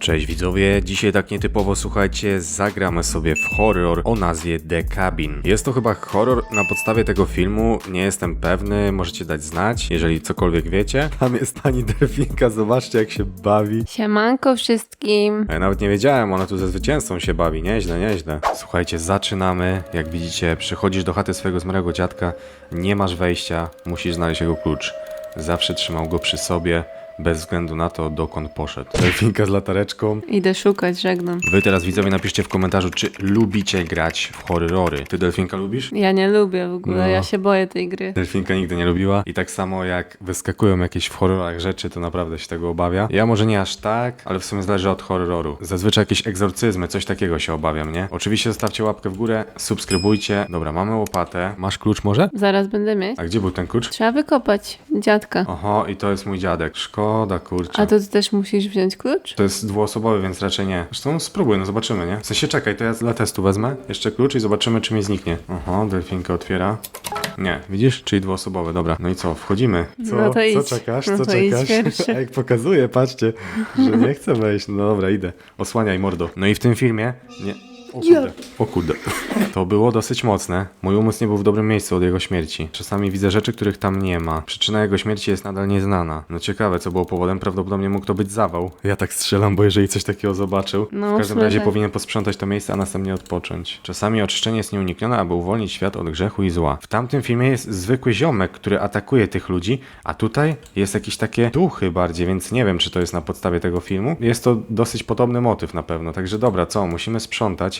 Cześć widzowie, dzisiaj tak nietypowo słuchajcie, zagramy sobie w horror o nazwie The Cabin. Jest to chyba horror na podstawie tego filmu, nie jestem pewny, możecie dać znać, jeżeli cokolwiek wiecie. Tam jest pani delfinka, zobaczcie jak się bawi. Siemanko wszystkim. Ja nawet nie wiedziałem, ona tu ze zwycięzcą się bawi, nieźle, nieźle. Słuchajcie, zaczynamy, jak widzicie, przychodzisz do chaty swojego zmarłego dziadka, nie masz wejścia, musisz znaleźć jego klucz. Zawsze trzymał go przy sobie, bez względu na to, dokąd poszedł. Delfinka z latareczką, Idę szukać, żegnam. Wy teraz widzowie napiszcie w komentarzu, czy lubicie grać w horrory. Ty Delfinka lubisz? Ja nie lubię w ogóle, No. ja się boję tej gry. Delfinka nigdy nie lubiła i tak samo jak wyskakują jakieś w horrorach rzeczy, to naprawdę się tego obawia. Ja może nie aż tak, ale w sumie zależy od horroru. Zazwyczaj jakieś egzorcyzmy, coś takiego się obawiam, nie? Oczywiście zostawcie łapkę w górę, subskrybujcie. Dobra, mamy łopatę. Masz klucz może? Zaraz będę mieć. A gdzie był ten klucz? Trzeba wykopać dziadka. Oho, i to jest mój dziadek. Szkoda, kurczę. A to ty też musisz wziąć klucz? To jest dwuosobowy, więc raczej nie. Zresztą spróbuj, no zobaczymy, nie? W sensie czekaj, to ja dla testu wezmę jeszcze klucz i zobaczymy, czy mi zniknie. Oho, delfinka otwiera. Nie, widzisz? Czyli dwuosobowy, dobra. No i co, wchodzimy. Co, No to co czekasz? No Co to idź czekasz? pierwszy. A jak pokazuję, patrzcie, że nie chcę wejść. No dobra, idę. Osłaniaj mordo. No i w tym filmie... Nie... O kurde, o kurde. To było dosyć mocne. Mój umysł nie był w dobrym miejscu od jego śmierci. Czasami widzę rzeczy, których tam nie ma. Przyczyna jego śmierci jest nadal nieznana. No ciekawe, co było powodem. Prawdopodobnie mógł to być zawał. Ja tak strzelam, bo jeżeli coś takiego zobaczył, No, w każdym słyszę. razie powinien posprzątać to miejsce, a następnie odpocząć. Czasami oczyszczenie jest nieuniknione, aby uwolnić świat od grzechu i zła. W tamtym filmie jest zwykły ziomek, który atakuje tych ludzi, a tutaj jest jakieś takie duchy bardziej, więc nie wiem, czy to jest na podstawie tego filmu. Jest to dosyć podobny motyw na pewno, także dobra, co, musimy sprzątać.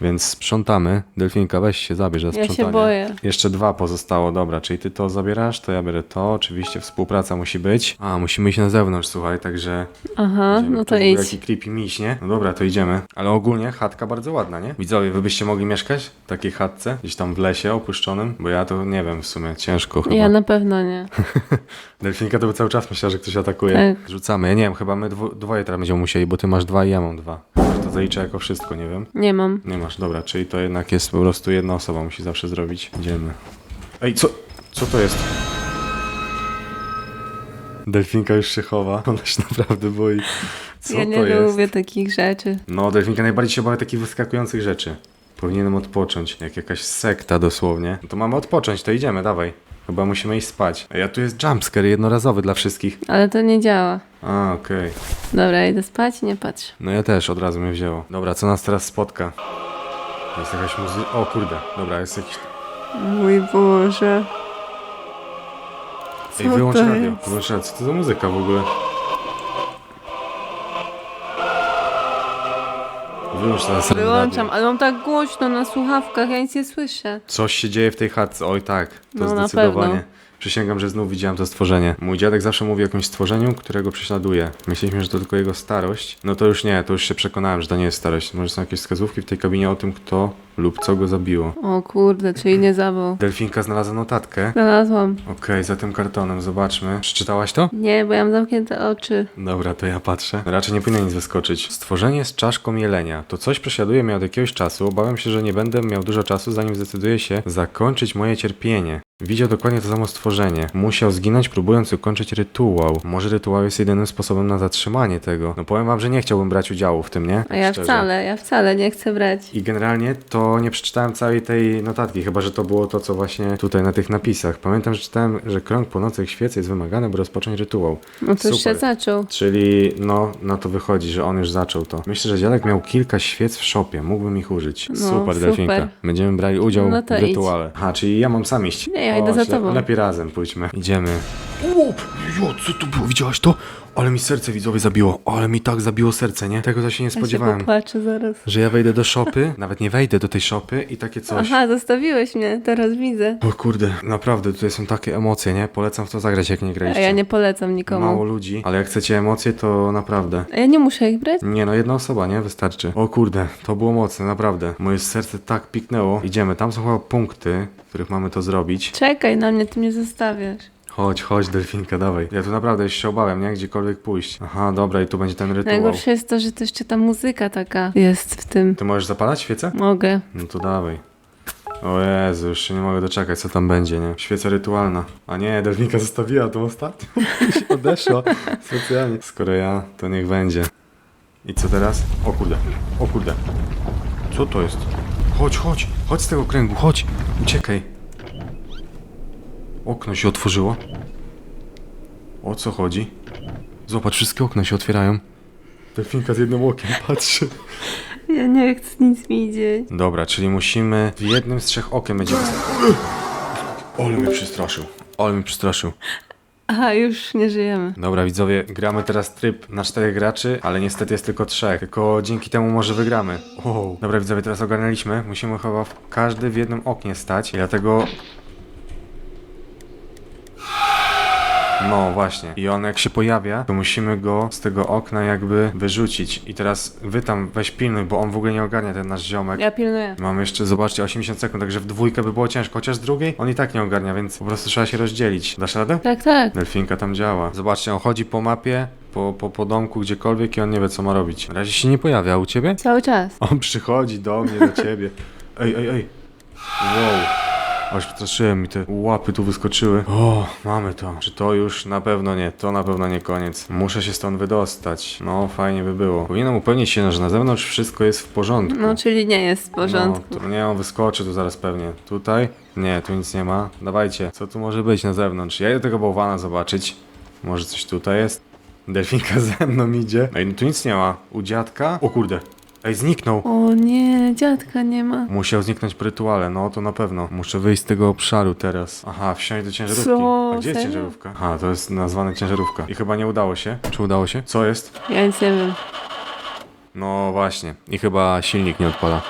Więc sprzątamy. Delfinka, weź się, zabierz za Ja się sprzątanie. boję. Jeszcze dwa pozostało, dobra, czyli ty to zabierasz, to ja biorę to, oczywiście współpraca musi być. A, musimy iść na zewnątrz, słuchaj, także Aha, Idziemy. no to ogóle idź. Jaki creepy miś, nie? No dobra, to idziemy. Ale ogólnie chatka bardzo ładna, nie? Widzowie, wy byście mogli mieszkać w takiej chatce? Gdzieś tam w lesie opuszczonym? Bo ja to nie wiem w sumie, ciężko chyba. Ja na pewno nie. Delfinka to by cały czas myślała, że ktoś atakuje. Tak. Rzucamy, ja nie wiem, chyba my dwo, dwoje teraz będziemy musieli, bo ty masz dwa i ja mam dwa. To zaliczę jako wszystko, nie wiem. Nie mam. Nie masz, dobra, czyli to jednak jest po prostu jedna osoba musi zawsze zrobić. Idziemy. Ej, co? Co to jest? Delfinka już się chowa, ona się naprawdę boi. Co ja nie to jest? lubię takich rzeczy. No, delfinka najbardziej się obawia takich wyskakujących rzeczy. Powinienem odpocząć, jak jakaś sekta dosłownie. No to mamy odpocząć, to idziemy, dawaj. Chyba musimy iść spać. A ja tu jest jumpscare jednorazowy dla wszystkich. Ale to nie działa. A, okej. Dobra, idę spać i nie patrz. No ja też od razu mnie wzięło. Dobra, co nas teraz spotka? Jest jakaś muzyka. O kurde, dobra, jest jakiś. Mój Boże. Ej, Co wyłącz to radio. jest? Wyłącz radio. Co to za muzyka w ogóle? Wyłącz teraz radio. Wyłączam, ale mam tak głośno na słuchawkach, ja nic nie słyszę. Coś się dzieje w tej chatce. Oj tak, to No, zdecydowanie. Przysięgam, że znów widziałem to stworzenie. Mój dziadek zawsze mówi o jakimś stworzeniu, którego prześladuje. Myśleliśmy, że to tylko jego starość. No to już nie, to już się przekonałem, że to nie jest starość. Może są jakieś wskazówki w tej kabinie o tym, kto lub co go zabiło. O kurde, czyli nie zawał. Delfinka znalazła notatkę. Znalazłam. Okej, za tym kartonem, zobaczmy. Przeczytałaś to? Nie, bo ja mam zamknięte oczy. Dobra, to ja patrzę. Raczej nie powinno nic wyskoczyć. Stworzenie z czaszką jelenia. To coś prześladuje mnie od jakiegoś czasu. Obawiam się, że nie będę miał dużo czasu, zanim zdecyduję się zakończyć moje cierpienie. Widział dokładnie to samo stworzenie. Musiał zginąć, próbując ukończyć rytuał. Może rytuał jest jedynym sposobem na zatrzymanie tego. No powiem wam, że nie chciałbym brać udziału w tym, nie? A ja Szczerze. wcale, ja wcale nie chcę brać. I generalnie to nie przeczytałem całej tej notatki, chyba że to było to, co właśnie tutaj na tych napisach. Pamiętam, że czytałem, że krąg płonących świec jest wymagany, by rozpocząć rytuał. No to już się zaczął. Czyli no, na to wychodzi, że on już zaczął to. Myślę, że dziadek miał kilka świec w szopie, mógłbym ich użyć. No, super, delfinka. Będziemy brali udział No w idź. rytuale. Aha, czyli ja mam sam iść. Nie, ja idę za tobą. Lepiej razem pójdźmy. Idziemy. O, jo, co to było? Widziałaś to? Ale mi serce widzowie zabiło. Ale mi tak zabiło serce, nie? Tego to się nie Ja się spodziewałem. zaraz. Że ja wejdę do szopy, nawet nie wejdę do tej szopy i takie coś. Aha, zostawiłeś mnie, teraz widzę. O kurde, naprawdę, tutaj są takie emocje, nie? Polecam w to zagrać, jak nie A graliście. ja nie polecam nikomu. Mało ludzi, ale jak chcecie emocje, to naprawdę. A ja nie muszę ich brać? Nie no, jedna osoba, nie? Wystarczy. O kurde, to było mocne, naprawdę. Moje serce tak piknęło. Idziemy, tam są chyba punkty, w których mamy to zrobić. Czekaj na mnie, ty mnie zostawiasz. Chodź, chodź, delfinka, dawaj. Ja tu naprawdę się obawiam, nie? Gdziekolwiek pójść. Aha, dobra, i tu będzie ten rytuał. Najgorsze jest to, że to jeszcze ta muzyka taka jest w tym. Ty możesz zapalać świecę? Mogę. No to dawaj. O Jezu, już się nie mogę doczekać, co tam będzie, nie? Świeca rytualna. A nie, delfinka zostawiła tą ostatnią się odeszła specjalnie. Skoro ja, to niech będzie. I co teraz? O kurde, o kurde. Co to jest? Chodź, chodź, chodź z tego kręgu, chodź. Uciekaj. Okno się otworzyło. O co chodzi? Zobacz, wszystkie okna się otwierają. Delfinka z jednym okiem patrzy. Ja nie chcę nic widzieć. Dobra, czyli musimy w jednym z trzech okien będziemy... Ole mnie przestraszył. Ole mnie przestraszył. Aha, już nie żyjemy. Dobra, widzowie, gramy teraz tryb na czterech graczy, ale niestety jest tylko trzech. Tylko dzięki temu może wygramy. Wow. Dobra, widzowie, teraz ogarnęliśmy. Musimy chyba w każdy w jednym oknie stać i dlatego... No właśnie. I on jak się pojawia, to musimy go z tego okna jakby wyrzucić. I teraz wy tam weź pilnuj, bo on w ogóle nie ogarnia ten nasz ziomek. Ja pilnuję. Mamy jeszcze, zobaczcie, 80 sekund, także w dwójkę by było ciężko, chociaż z drugiej on i tak nie ogarnia, więc po prostu trzeba się rozdzielić. Dasz radę? Tak, tak. Delfinka tam działa. Zobaczcie, on chodzi po mapie, po, po, po domku, gdziekolwiek i on nie wie, co ma robić. Na razie się nie pojawia, a u ciebie? Cały czas. On przychodzi do mnie, do ciebie. Ej, ej, ej. Wow. Aż przestraszyłem mi te łapy tu wyskoczyły. O, mamy to. Czy to już? Na pewno nie. To na pewno nie koniec. Muszę się stąd wydostać. No, fajnie by było. Powinienem upewnić się, że na zewnątrz wszystko jest w porządku. No, czyli nie jest w porządku. No, to nie, on wyskoczy tu zaraz pewnie. Tutaj? Nie, tu nic nie ma. Dawajcie, co tu może być na zewnątrz? Ja idę tego bałwana zobaczyć. Może coś tutaj jest? Delfinka ze mną idzie. Ej, no tu nic nie ma. U dziadka? O kurde. Ej, zniknął. O nie, dziadka nie ma. Musiał zniknąć po rytuale, no to na pewno. Muszę wyjść z tego obszaru teraz. Aha, wsiąść do ciężarówki. Co? A gdzie jest Serio? ciężarówka? Aha, to jest nazwane ciężarówka. I chyba nie udało się. Czy udało się? Co jest? Ja nic nie wiem. No właśnie. I chyba silnik nie odpala.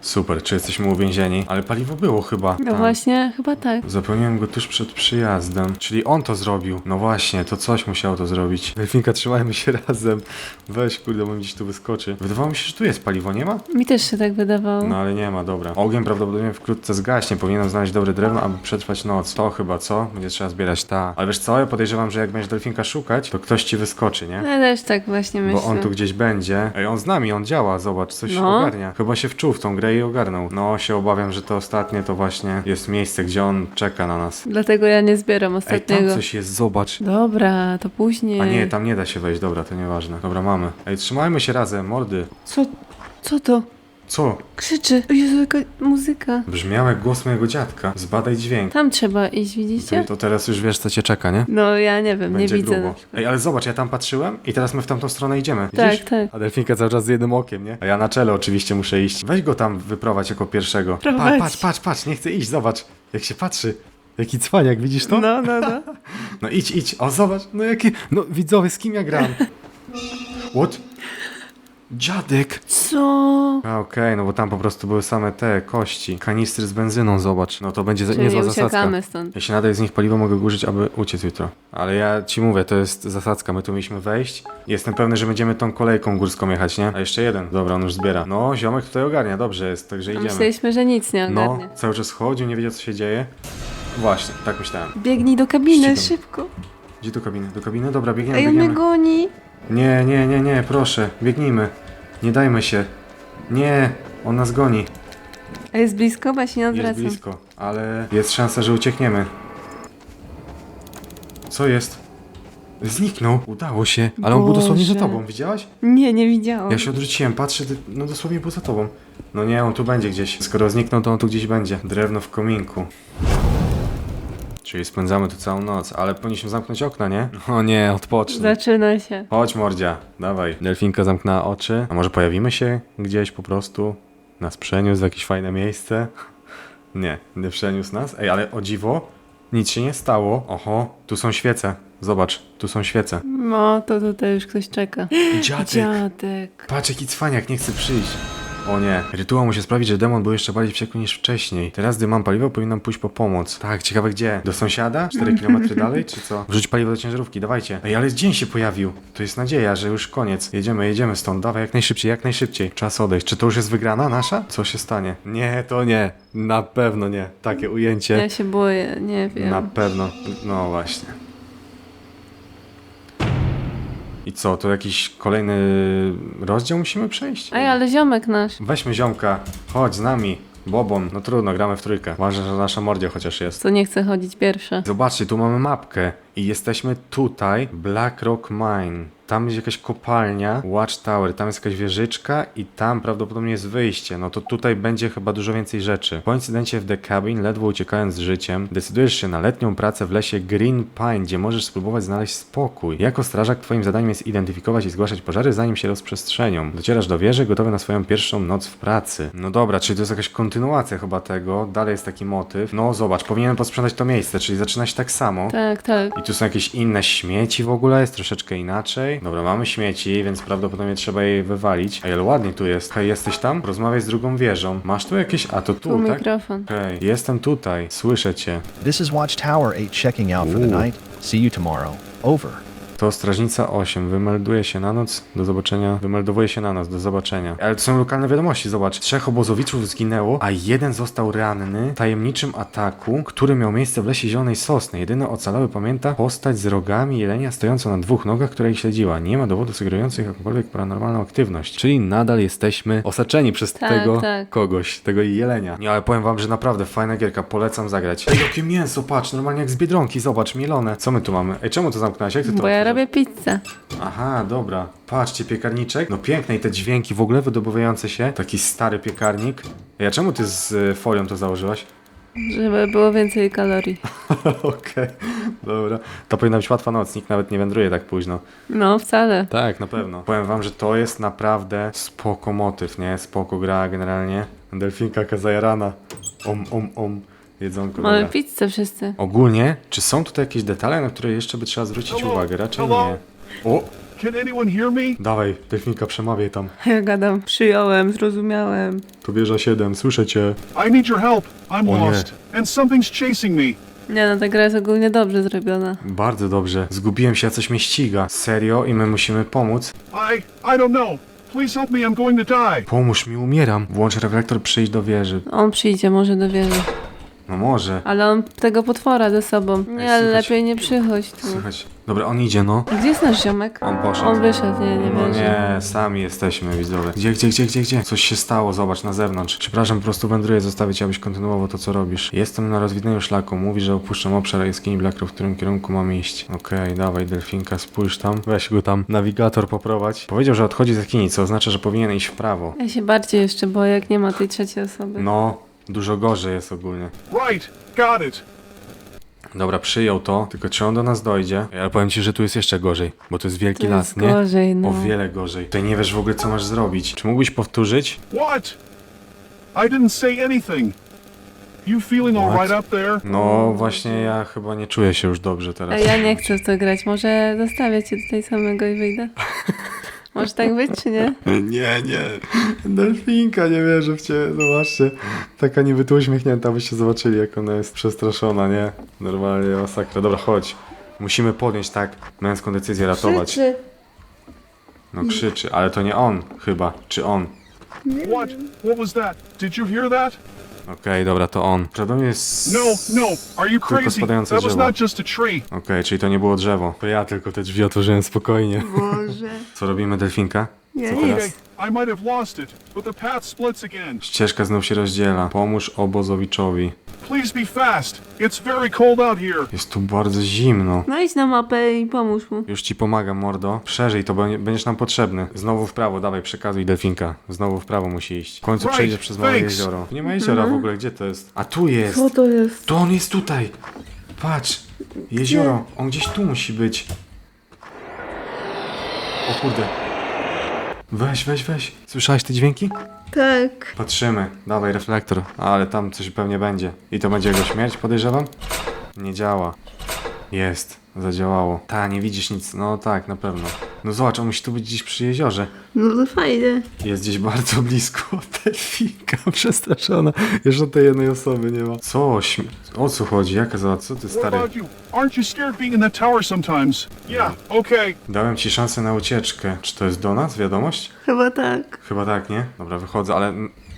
Super, czy jesteśmy uwięzieni? Ale paliwo było chyba. No tam. właśnie, chyba tak. Zapomniałem go tuż przed przyjazdem. Czyli on to zrobił. No właśnie, to coś musiało to zrobić. Delfinka, trzymajmy się razem. Weź, kurde, bo mi gdzieś tu wyskoczy. Wydawało mi się, że tu jest paliwo, nie ma? Mi też się tak wydawało. No ale nie ma, dobra. Ogień prawdopodobnie wkrótce zgaśnie. Powinienem znaleźć dobre drewno, aby przetrwać noc. To chyba, co? Będzie trzeba zbierać ta. Ale wiesz co? Ja podejrzewam, że jak będziesz delfinka szukać, to ktoś ci wyskoczy, nie? Ja też tak właśnie myślę. Bo on tu gdzieś będzie. Ej, on z nami, on działa, zobacz, coś No. ogarnia. Chyba się wczuł w tą grę i ogarnął. No, się obawiam, że to ostatnie to właśnie jest miejsce, gdzie on czeka na nas. Dlatego ja nie zbieram Ej, ostatniego. tam coś jest, zobacz. Dobra, to później. A nie, tam nie da się wejść, dobra, to nieważne. Dobra, mamy. Ej, trzymajmy się razem, mordy. Co? Co to? Co? Krzyczy. O Jezu, jaka muzyka. Brzmiał jak głos mojego dziadka. Zbadaj dźwięk. Tam trzeba iść, widzicie? To, to teraz już wiesz, co cię czeka, nie? No ja nie wiem, Będzie nie widzę. grubo. Ej, ale zobacz, ja tam patrzyłem i teraz my w tamtą stronę idziemy. Tak, Widzisz? tak. A delfinka cały czas z jednym okiem, nie? A ja na czele oczywiście muszę iść. Weź go tam wyprowadź jako pierwszego. Pa, Prowadź. patrz, patrz, patrz, nie chcę iść, zobacz. Jak się patrzy. Jaki cwaniak, widzisz to? No, no, no. No idź, idź. O, zobacz, no jaki... No widzowie, z kim ja gram? What? Dziadek. Co? A, Okej, no bo tam po prostu były same te kości. Kanistry z benzyną, zobacz. No to będzie za- Czyli niezła zasadzka. uciekamy stąd. Jeśli nadaje z nich paliwo, mogę go użyć, aby uciec jutro. Ale ja ci mówię, to jest zasadzka, my tu mieliśmy wejść. Jestem pewny, że będziemy tą kolejką górską jechać, nie? A jeszcze jeden. Dobra, on już zbiera. No, ziomek tutaj ogarnia, dobrze jest, także A idziemy. myśleliśmy, że nic nie No, ogarnie. cały czas chodził, nie wiedział co się dzieje. Właśnie, tak myślałem. Biegnij do kabiny, Ścigam. szybko. Gdzie do kabiny? Do kabiny? Dobra, biegniemy, Ej, on mnie biegniemy. goni. Nie, nie, nie, nie, proszę, biegnijmy. Nie dajmy się. Nie, on nas goni. A jest blisko? Bo ja się nie Jest odwracam. blisko, ale jest szansa, że uciekniemy. Co jest? Zniknął. Udało się. Ale on był dosłownie za tobą, widziałaś? Nie, nie widziałam. Ja się odwróciłem, patrzę, ty- no dosłownie był za tobą. No nie, on tu będzie gdzieś. Skoro zniknął, to on tu gdzieś będzie. Drewno w kominku. Czyli spędzamy tu całą noc, ale powinniśmy zamknąć okna, nie? O nie, odpocznij. Zaczyna się. Chodź mordzia, dawaj. Delfinka zamknęła oczy. A może pojawimy się gdzieś po prostu? Nas przeniósł w jakieś fajne miejsce? Nie, nie przeniósł nas. Ej, ale o dziwo, nic się nie stało. Oho, tu są świece. Zobacz, tu są świece. No, to tutaj już ktoś czeka. Dziadek! Dziadek. Patrz jaki cwaniak, nie chce przyjść. O nie, rytuał musi sprawić, że demon był jeszcze bardziej wściekły niż wcześniej. Teraz, gdy mam paliwo, powinnam pójść po pomoc. Tak, ciekawe gdzie? Do sąsiada? 4 km dalej, czy co? Wrzuć paliwo do ciężarówki, dawajcie. Ej, ale dzień się pojawił. To jest nadzieja, że już koniec. Jedziemy, jedziemy stąd, dawaj jak najszybciej, jak najszybciej. Czas odejść. Czy to już jest wygrana nasza? Co się stanie? Nie, to nie. Na pewno nie. Takie ujęcie. Ja się boję, nie wiem. Na pewno. No właśnie. I co, to jakiś kolejny rozdział musimy przejść? Ej, ale ziomek nasz. Weźmy ziomka, chodź z nami. Bobon, no trudno, gramy w trójkę. Ważne, że nasza mordzie chociaż jest. Co nie chce chodzić pierwsza. Zobaczcie, tu mamy mapkę. I jesteśmy tutaj, Black Rock Mine. Tam jest jakaś kopalnia, Watchtower, tam jest jakaś wieżyczka i tam prawdopodobnie jest wyjście. No to tutaj będzie chyba dużo więcej rzeczy. Po incydencie w The Cabin, ledwo uciekając z życiem, decydujesz się na letnią pracę w lesie Green Pine, gdzie możesz spróbować znaleźć spokój. Jako strażak twoim zadaniem jest identyfikować i zgłaszać pożary, zanim się rozprzestrzenią. Docierasz do wieży, gotowy na swoją pierwszą noc w pracy. No dobra, czyli to jest jakaś kontynuacja chyba tego. Dalej jest taki motyw. No zobacz, powinienem posprzątać to miejsce, czyli zaczyna się tak samo. Tak, tak. I tu są jakieś inne śmieci w ogóle, jest troszeczkę inaczej. Dobra, mamy śmieci, więc prawdopodobnie trzeba je wywalić. Ej, ale ładnie tu jest. Hej, jesteś tam? Rozmawiaj z drugą wieżą. Masz tu jakieś... A, to tu, Tu tak? mikrofon. Hej, jestem tutaj. Słyszę cię. This is Watchtower 8 checking out for the Ooh. night. See you tomorrow. Over. To strażnica 8. Wymelduje się na noc. Do zobaczenia. Wymeldowuje się na noc. Do zobaczenia. Ale to są lokalne wiadomości. Zobacz. Trzech obozowiczów zginęło, a jeden został ranny w tajemniczym ataku, który miał miejsce w lesie Zielonej Sosny. Jedyny ocalały pamięta postać z rogami jelenia stojącą na dwóch nogach, która ich śledziła. Nie ma dowodów sugerujących jakąkolwiek paranormalną aktywność. Czyli nadal jesteśmy osaczeni przez Tak, tego tak. kogoś, tego jelenia. Nie, ale powiem wam, że naprawdę fajna gierka. Polecam zagrać. Ej, jakie mięso, patrz. Normalnie jak z Biedronki. Zobacz, mielone. Co my tu mamy? Ej, czemu to zamknąłeś? Jak ty to Bo ja? Robię pizzę. Aha, dobra. Patrzcie, piekarniczek. No piękne i te dźwięki w ogóle wydobywające się. Taki stary piekarnik. Ej, a czemu ty z y, folią to założyłaś? Żeby było więcej kalorii. Okej, dobra. To powinna być łatwa noc, nikt nawet nie wędruje tak późno. No, wcale. Tak, na pewno. Powiem wam, że to jest naprawdę spoko motyw, nie? Spoko gra generalnie. Delfinka kazajarana. Om, om, om. Jedzonko. Mamy dobra. pizzę wszyscy. Ogólnie, czy są tutaj jakieś detale, na które jeszcze by trzeba zwrócić Hello? uwagę? Raczej Hello? nie. O, Can anyone hear me? dawaj, Delfinka, przemawiaj tam. Ja gadam. Przyjąłem, zrozumiałem. Tu wieża 7, słyszę cię. I need your help. I'm Oh, yeah. lost, and something's chasing me. Nie no, ta gra jest ogólnie dobrze zrobiona. Bardzo dobrze. Zgubiłem się, a coś mnie ściga. Serio? I my musimy pomóc? I I don't know. Please help me. I'm going to die. Pomóż mi, umieram. Włącz reflektor, przyjdź do wieży. On przyjdzie może do wieży. No może. Ale on tego potwora ze sobą. Nie, ale słychać. lepiej nie przychodź tu. Słychać. Dobra, on idzie, no. Gdzie jest nasz ziomek? On poszedł. On wyszedł, nie, nie No wierzy. nie, sami jesteśmy, widzowie. Gdzie, gdzie, gdzie, gdzie, gdzie? Coś się stało, zobacz, na zewnątrz. Przepraszam, po prostu wędruję, zostawię cię, abyś kontynuował to, co robisz. Jestem na rozwidleniu szlaku. Mówi, że opuszczam obszar jaskini Blackrock, w którym kierunku mam iść. Okej, dawaj, delfinka, spójrz tam. Weź go tam. Nawigator poprowadź. Powiedział, że odchodzi z jaskini, co oznacza, że powinien iść w prawo. Ja się bardziej jeszcze boję, jak nie ma tej trzeciej osoby. No, dużo gorzej jest ogólnie. Right. Got it. Dobra, przyjął to, tylko czy on do nas dojdzie? Ale powiem ci, że tu jest jeszcze gorzej, bo to jest wielki To las, jest nie? gorzej, no. O wiele gorzej. Ty nie wiesz w ogóle, co masz zrobić. Czy mógłbyś powtórzyć? What? I didn't say anything. You feeling all What? right up there? No, właśnie ja chyba nie czuję się już dobrze teraz. Ej, ja nie chcę w to grać. Może zostawię cię tutaj samego i wyjdę? Może tak być, czy nie? Nie, nie. Delfinka, nie wierzę w ciebie. Zobaczcie. Taka niby tu uśmiechnięta, byście zobaczyli, jak ona jest przestraszona, nie? Normalnie masakra. Dobra, chodź. Musimy podjąć tak męską decyzję ratować. Krzyczy. No krzyczy, ale to nie on chyba. Czy on? What? What was that? Did you hear that? Okej, dobra, to on. Prawdopodobnie jest... No, no. Are you Tylko crazy? spadające That was drzewa. not just a tree. Okej, czyli to nie było drzewo. To ja tylko te drzwi otworzyłem spokojnie. Boże. Co robimy, Delfinka? Nie, Co nic. teraz? Okay, I might have lost it, but the path splits again. Ścieżka znów się rozdziela. Pomóż obozowiczowi. Please be fast. It's very cold out here. Jest tu bardzo zimno. No idź na mapę i pomóż mu. Już ci pomagam, mordo. Przeżyj to, będziesz nam potrzebny. Znowu w prawo, dawaj, przekazuj delfinka. Znowu w prawo musi iść. W końcu Right, przejdziesz przez małe thanks. jezioro. Nie ma jeziora w ogóle, gdzie to jest? A tu jest! Co to jest? To on jest tutaj! Patrz! Jezioro, on gdzieś tu musi być. O kurde. Weź, weź, weź. Słyszałeś te dźwięki? Tak. Patrzymy. Dawaj reflektor. Ale tam coś pewnie będzie. I to będzie jego śmierć, podejrzewam? Nie działa. Jest. Zadziałało. Ta, nie widzisz nic. No tak, na pewno. No zobacz, on musi tu być gdzieś przy jeziorze. No to fajnie. Jest gdzieś bardzo blisko. Delfinka przestraszona. Jeszcze tej jednej osoby nie ma. Co? O co chodzi? Jaka za... Co ty stary? about you? Aren't you scared being in that tower sometimes? Yeah, okay. Dałem ci szansę na ucieczkę. Czy to jest do nas wiadomość? Chyba tak. Chyba tak, nie? Dobra, wychodzę, ale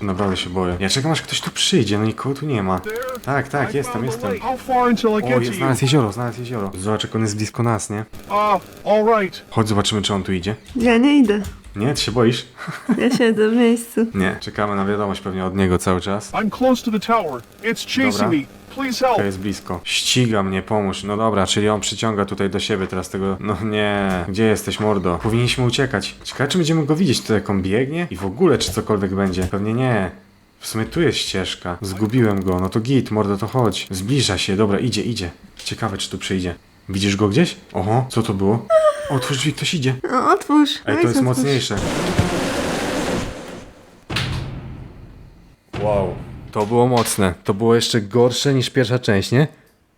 naprawdę się boję. Ja czekam aż ktoś tu przyjdzie, no nikogo tu nie ma. Tak, tak, jestem, jestem. O, jest, znalazł jezioro, znalazł jezioro. Zobacz, jak on jest blisko nas, nie? All right. Chodź, zobaczymy, czy on tu idzie. Ja nie idę. Nie, ty się boisz? Ja siedzę w miejscu. Nie, czekamy na wiadomość pewnie od niego cały czas. I'm close to the tower. It's chasing Dobra. me. Please help. To jest blisko. Ściga mnie, pomóż. No dobra, czyli on przyciąga tutaj do siebie teraz tego. No nie, gdzie jesteś, mordo? Powinniśmy uciekać. Ciekawe, czy będziemy go widzieć tutaj, jak on biegnie? I w ogóle, czy cokolwiek będzie? Pewnie nie. W sumie tu jest ścieżka. Zgubiłem go. No to git, mordo, to chodź. Zbliża się, dobra, idzie, idzie. Ciekawe, czy tu przyjdzie. Widzisz go gdzieś? Oho, co to było? Otwórz drzwi, ktoś idzie. No otwórz. Ej, to jest otwórz. mocniejsze. Wow. To było mocne. To było jeszcze gorsze niż pierwsza część, nie?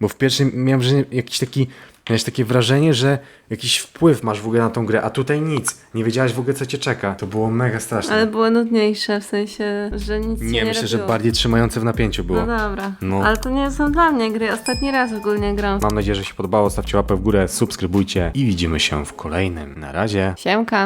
Bo w pierwszej miałem wrażenie, jakiś taki, miałeś takie wrażenie, że jakiś wpływ masz w ogóle na tą grę, a tutaj nic. Nie wiedziałeś w ogóle, co cię czeka. To było mega straszne. Ale było nudniejsze, w sensie, że nic nie, nie myślę, że robiło. bardziej trzymające w napięciu było. No dobra. No. Ale to nie są dla mnie gry. Ostatni raz ogólnie gram. Mam nadzieję, że się podobało. Stawcie łapę w górę, subskrybujcie i widzimy się w kolejnym. Na razie. Siemka.